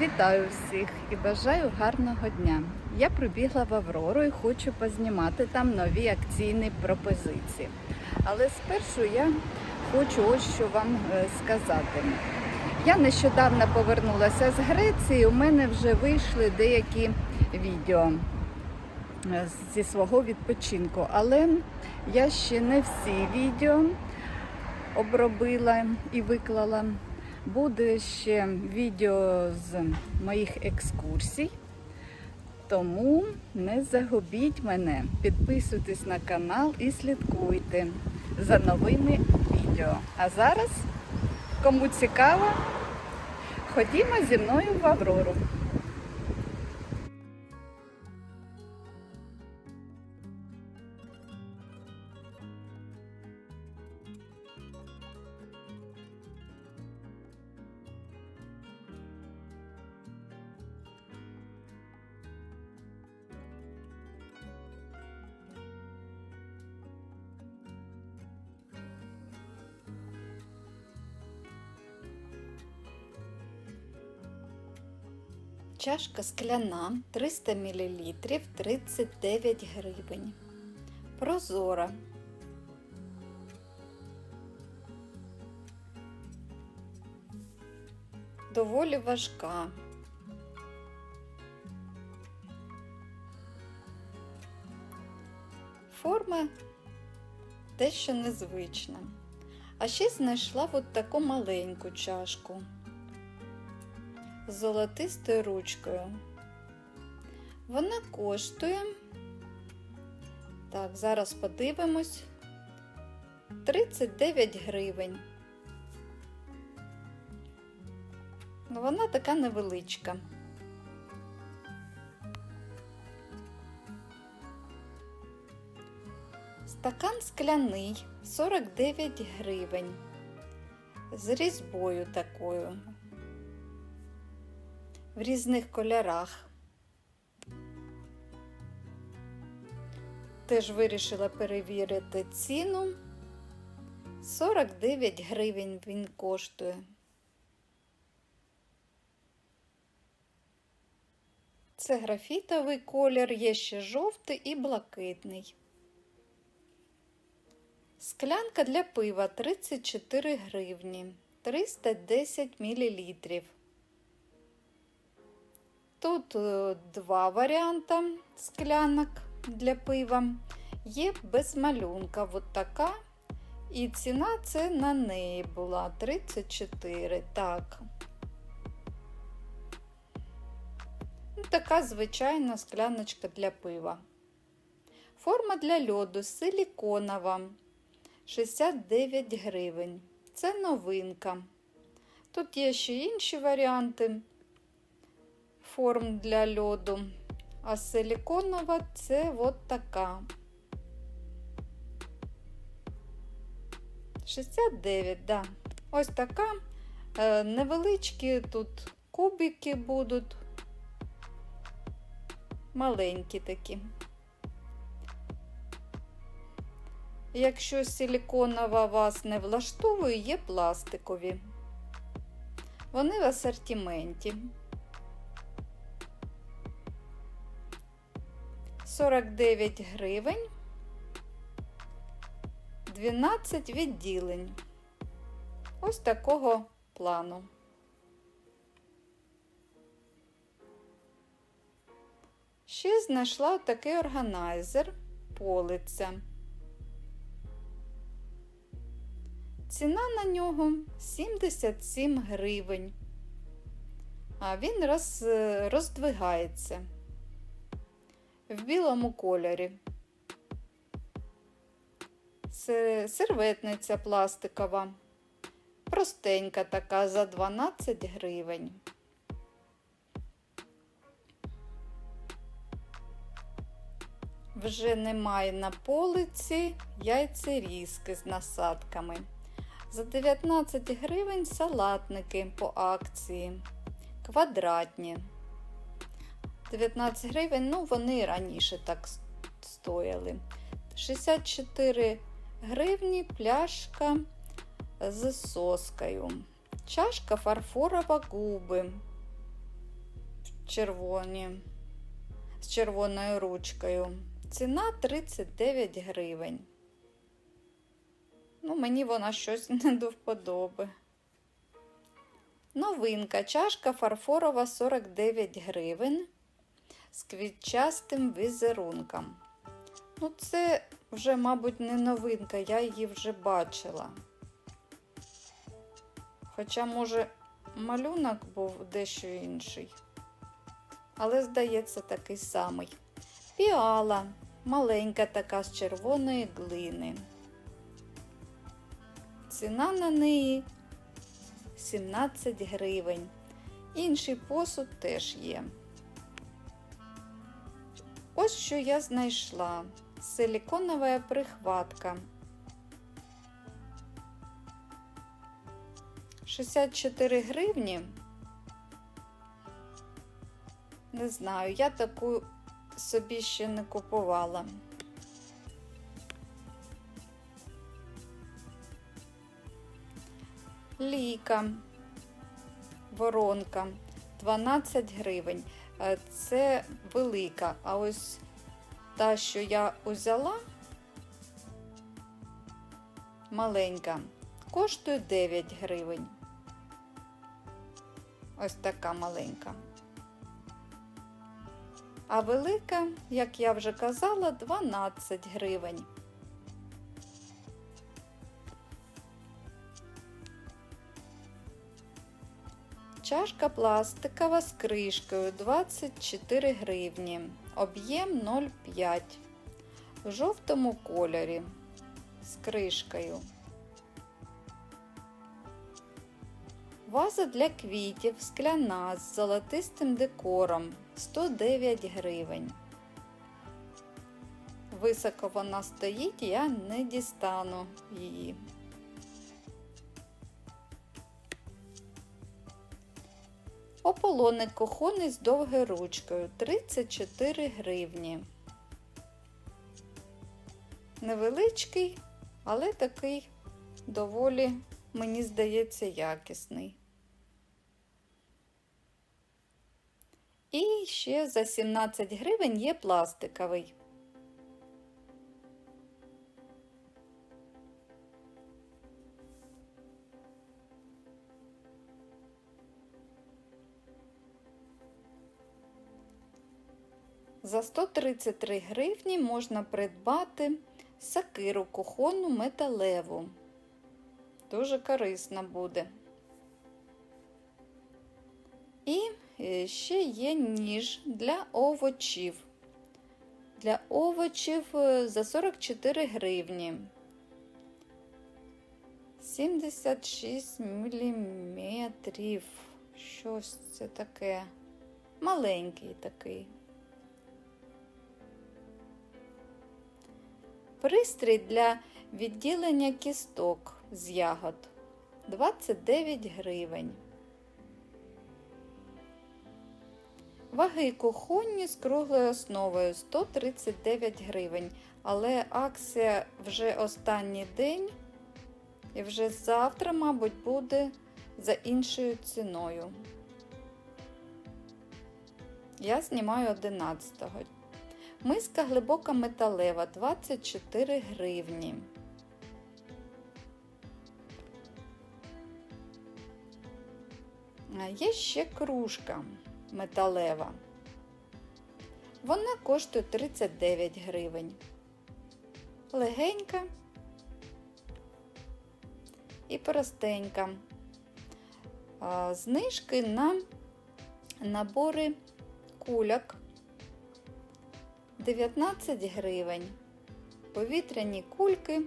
Вітаю всіх і бажаю гарного дня. Я прибігла в Аврору і хочу познімати там нові акційні пропозиції. Але спершу я хочу ось що вам е, сказати. Я нещодавно повернулася з Греції. У мене вже вийшли деякі відео е, зі свого відпочинку, але я ще не всі відео обробила і виклала. Буде ще відео з моїх екскурсій. Тому не загубіть мене, підписуйтесь на канал і слідкуйте за новими відео. А зараз, кому цікаво, ходімо зі мною в Аврору. Чашка скляна 300 мл 39 гривень. Прозора. Доволі важка. Форма дещо незвична. А ще знайшла от таку маленьку чашку з золотистою ручкою. Вона коштує, так, зараз подивимось, 39 гривень. Вона така невеличка. Стакан скляний 49 гривень. З різьбою такою в різних кольорах. Теж вирішила перевірити ціну. 49 гривень він коштує. Це графітовий колір, є ще жовтий і блакитний. Склянка для пива 34 гривні, 310 мл. Тут е, два варіанти склянок для пива. Є без малюнка, от така. І ціна це на неї була 34. Так. Ну, Така звичайна скляночка для пива. Форма для льоду силіконова 69 гривень. Це новинка. Тут є ще інші варіанти форм для льоду. А силіконова це от така. 69, да. Ось така. Е, невеличкі тут кубики будуть. Маленькі такі. Якщо силіконова вас не влаштовує, є пластикові. Вони в асортименті. 49 гривень, 12 відділень. Ось такого плану. Ще знайшла такий органайзер полиця. Ціна на нього 77 гривень, а він роз, роздвигається в білому кольорі. Серветниця пластикова, простенька така за 12 гривень. Вже немає на полиці яйцерізки з насадками. За 19 гривень салатники по акції. Квадратні. 19 гривень, ну вони раніше так стояли. 64 гривні пляшка з соскою. Чашка фарфорова губи. червоні з червоною ручкою. Ціна 39 гривень. Ну, мені вона щось не до вподоби. Новинка. Чашка фарфорова 49 гривень з квітчастим візерунком. Ну, це вже, мабуть, не новинка, я її вже бачила. Хоча, може, малюнок був дещо інший. Але, здається, такий самий. Піала маленька така з червоної глини. Ціна на неї 17 гривень. Інший посуд теж є. Ось що я знайшла. Силіконова прихватка. 64 гривні. Не знаю, я таку собі ще не купувала. Ліка, воронка 12 гривень. Е, Це велика. А ось та, що я узяла, маленька, коштує 9 гривень. Ось така маленька. А велика, як я вже казала, 12 гривень. Чашка пластикова з кришкою 24 гривні. Об'єм 0,5 в жовтому кольорі з кришкою. Ваза для квітів скляна з золотистим декором 109 гривень. Високо вона стоїть, я не дістану її. Ополоник кухонний з довгою ручкою 34 гривні. Невеличкий, але такий доволі, мені здається, якісний. І ще за 17 гривень є пластиковий. За 133 гривні можна придбати сакиру кухонну металеву. Дуже корисна буде. І е, ще є ніж для овочів. Для овочів е, за 44 гривні. 76 міліметрів. Щось це таке. Маленький такий. Пристрій для відділення кісток з ягод 29 гривень. Ваги кухонні з круглою основою 139 гривень. Але акція вже останній день і вже завтра, мабуть, буде за іншою ціною. Я знімаю 11-го. Миска глибока металева 24 гривні. А Є ще кружка металева. Вона коштує 39 гривень. Легенька і простенька. Знижки на набори куляк 19 гривень. Повітряні кульки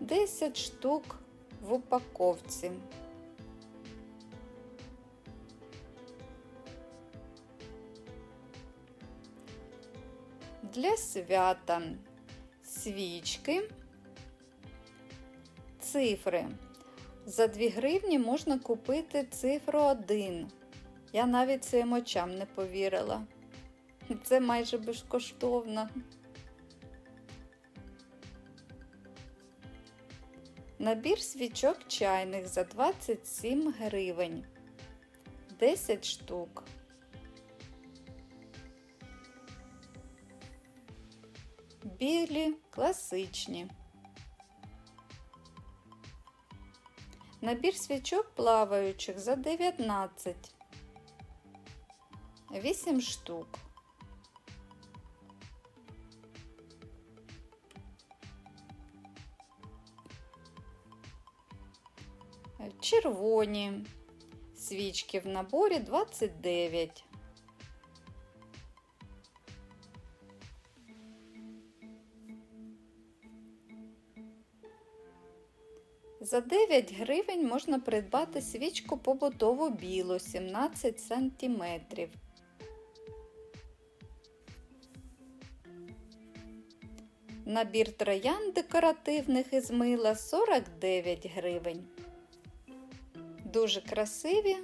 10 штук в упаковці. Для свята свічки, цифри. За 2 гривні можна купити цифру 1. Я навіть своїм очам не повірила. Це майже безкоштовно. Набір свічок чайних за 27 гривень. 10 штук. Білі класичні. Набір свічок плаваючих за 19. 8 штук. Червоні свічки в наборі 29. За 9 гривень можна придбати свічку побутову білу 17 см. Набір троян декоративних із мила 49 гривень. Дуже красиві,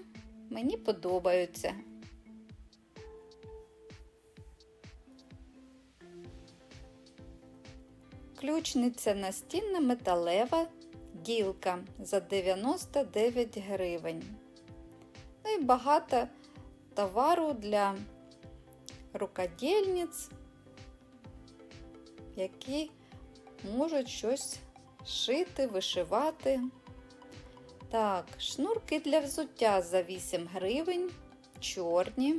мені подобаються. Ключниця настінна металева гілка за 99 гривень. Ну і багато товару для рукодільниць, які можуть щось шити, вишивати. Так, шнурки для взуття за 8 гривень, чорні,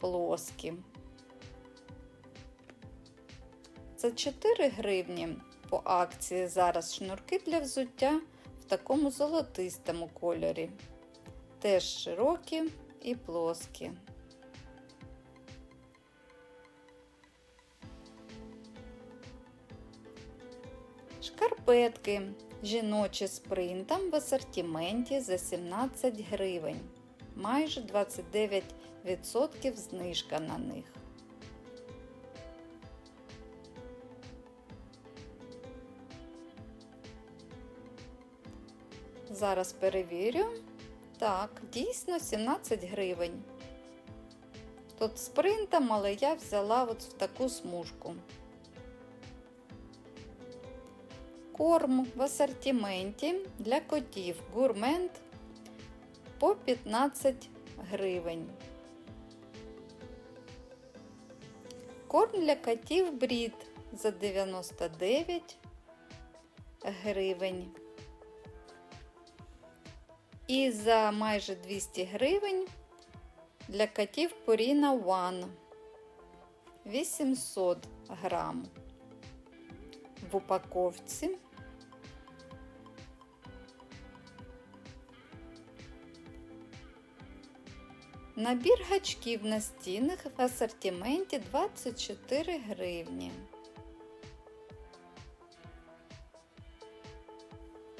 плоскі. За 4 гривні по акції зараз шнурки для взуття в такому золотистому кольорі. Теж широкі і плоскі. Шкарпетки жіночі з в асортименті за 17 гривень. Майже 29% знижка на них. Зараз перевірю. Так, дійсно 17 гривень. Тут з але я взяла от в таку смужку. Корм в асортименті для котів гурмент по 15 гривень. Корм для котів брід за 99 гривень. І за майже 200 гривень для котів Purina One 800 грам в упаковці. Набір гачків настінних в асортименті 24 гривні.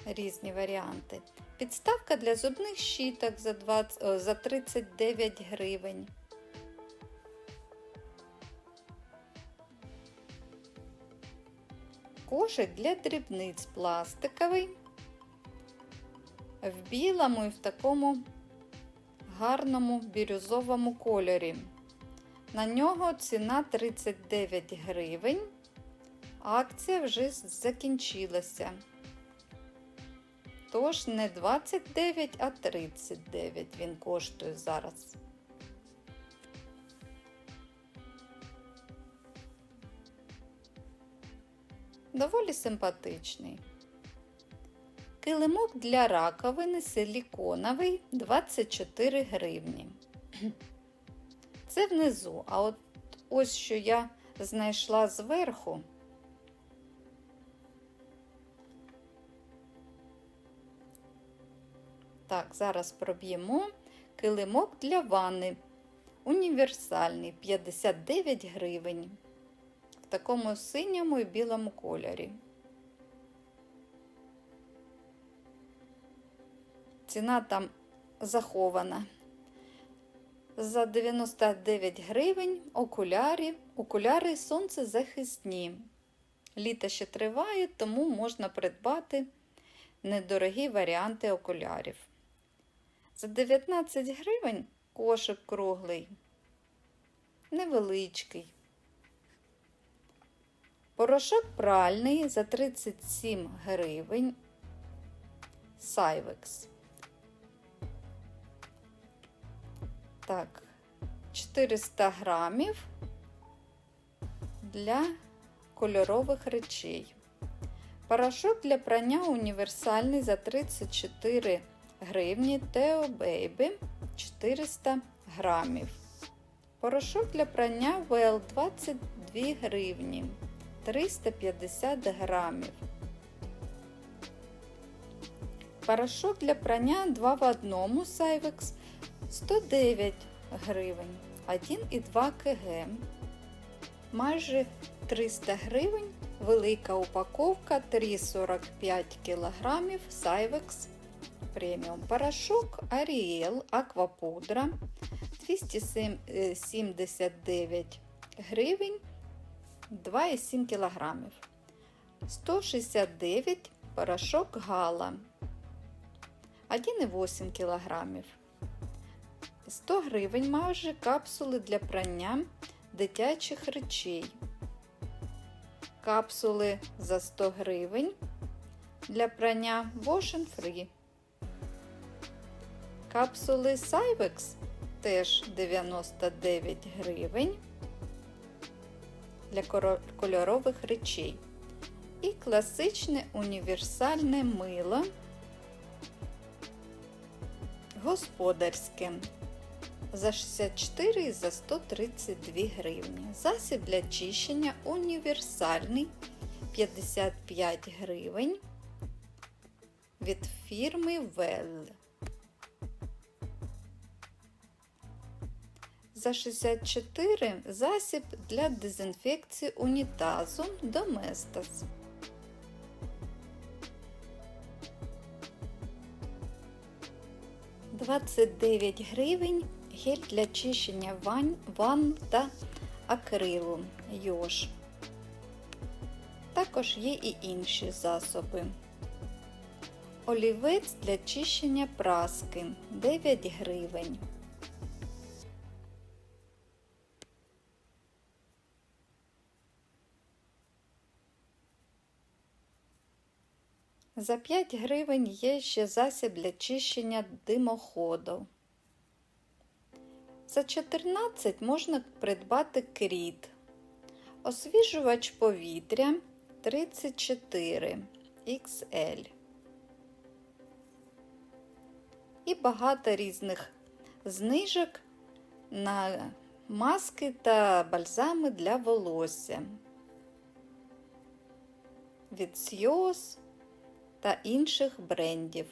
Різні варіанти. Підставка для зубних щіток за, 20, о, за 39 гривень. Кошик для дрібниць пластиковий. В білому і в такому гарному бірюзовому кольорі. На нього ціна 39 гривень. Акція вже закінчилася. Тож не 29, а 39 він коштує зараз. Доволі симпатичний. Килимок для раковини силіконовий 24 гривні. Це внизу, а от ось що я знайшла зверху. Так, зараз проб'ємо килимок для ванни. Універсальний 59 гривень. В такому синьому і білому кольорі. Ціна там захована. За 99 гривень окулярі, окуляри сонцезахисні. Літо ще триває, тому можна придбати недорогі варіанти окулярів. За 19 гривень кошик круглий, невеличкий. Порошок пральний за 37 гривень. Сайвекс. Так, 400 грамів для кольорових речей. Порошок для прання універсальний за 34 гривні Teo Baby 400 грамів. Порошок для прання Well 22 гривні 350 грамів. Порошок для прання 2 в 1 Cyvex 109 гривень 1,2 кг. Майже 300 гривень велика упаковка 3,45 кг Cyvex преміум. Порошок Ariel Аквапудра 279 гривень 2,7 кг. 169 порошок Гала 1,8 кг. 100 гривень майже капсули для прання дитячих речей. Капсули за 100 гривень для прання Wash Free. Капсули Cyvex теж 99 гривень для кольорових речей. І класичне універсальне мило господарське за 64 і за 132 гривні. Засіб для чищення універсальний 55 гривень від фірми Well. За 64 засіб для дезінфекції унітазу. Двадцять дев'ять гривень гель для чищення ванн, ванн та акрилу Йош. Також є і інші засоби. Олівець для чищення праски 9 гривень. За 5 гривень є ще засіб для чищення димоходу. За 14 можна придбати кріт. Освіжувач повітря 34 XL. І багато різних знижок на маски та бальзами для волосся. Від Сйоз та інших брендів.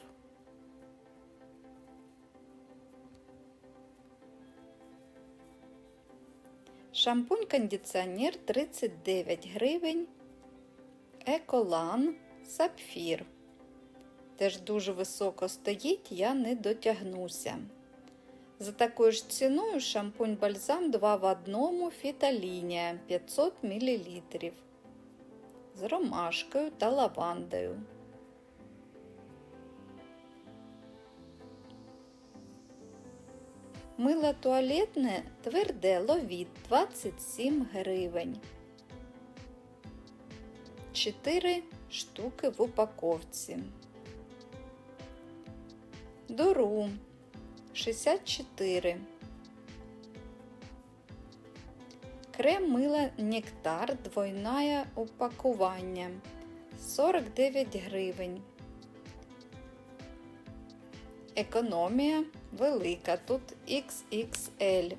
Шампунь-кондиціонер 39 гривень. Еколан Сапфір. Теж дуже високо стоїть, я не дотягнуся. За такою ж ціною шампунь бальзам 2 в 1 фіталінія 500 мл з ромашкою та лавандою. Мило туалетне тверде ловіт 27 гривень. 4 штуки в упаковці. Дору 64. Крем мила Нектар двойне упакування 49 гривень. Економія велика, тут XXL.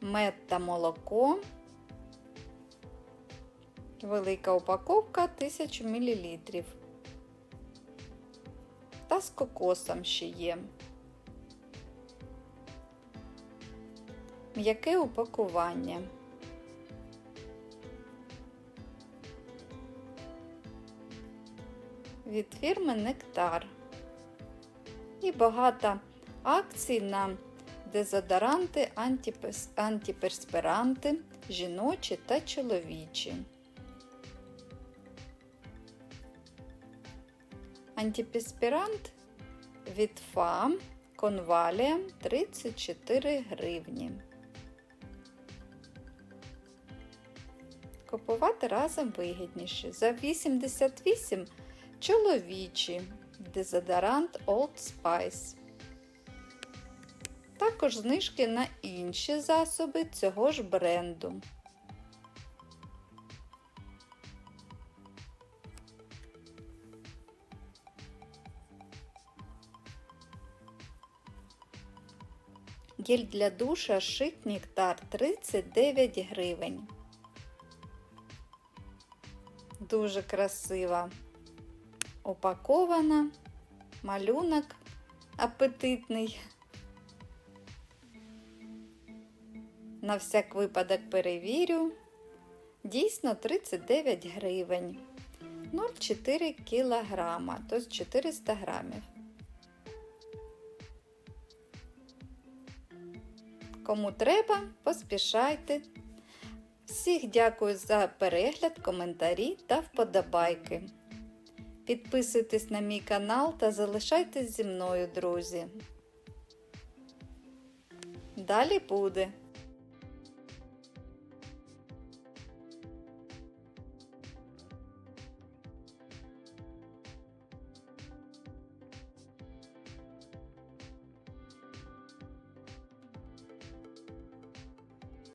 Мед та молоко. Велика упаковка 1000 мл. Та з кокосом ще є. М'яке упакування. Від фірми Нектар. І багато акцій на дезодоранти, антиперспиранти, жіночі та чоловічі. Антиперспирант від ФАМ Конвалія 34 гривні. Купувати разом вигідніше. За 88 чоловічі дезодорант Old Spice також знижки на інші засоби цього ж бренду. Гель для душа шик нектар 39 гривень. Дуже красива упакована, малюнок апетитний. На всяк випадок перевірю. Дійсно 39 гривень. 0,4 кілограма, тобто 400 грамів. Кому треба, поспішайте. Всіх дякую за перегляд, коментарі та вподобайки. Підписуйтесь на мій канал та залишайтесь зі мною, друзі. Далі буде.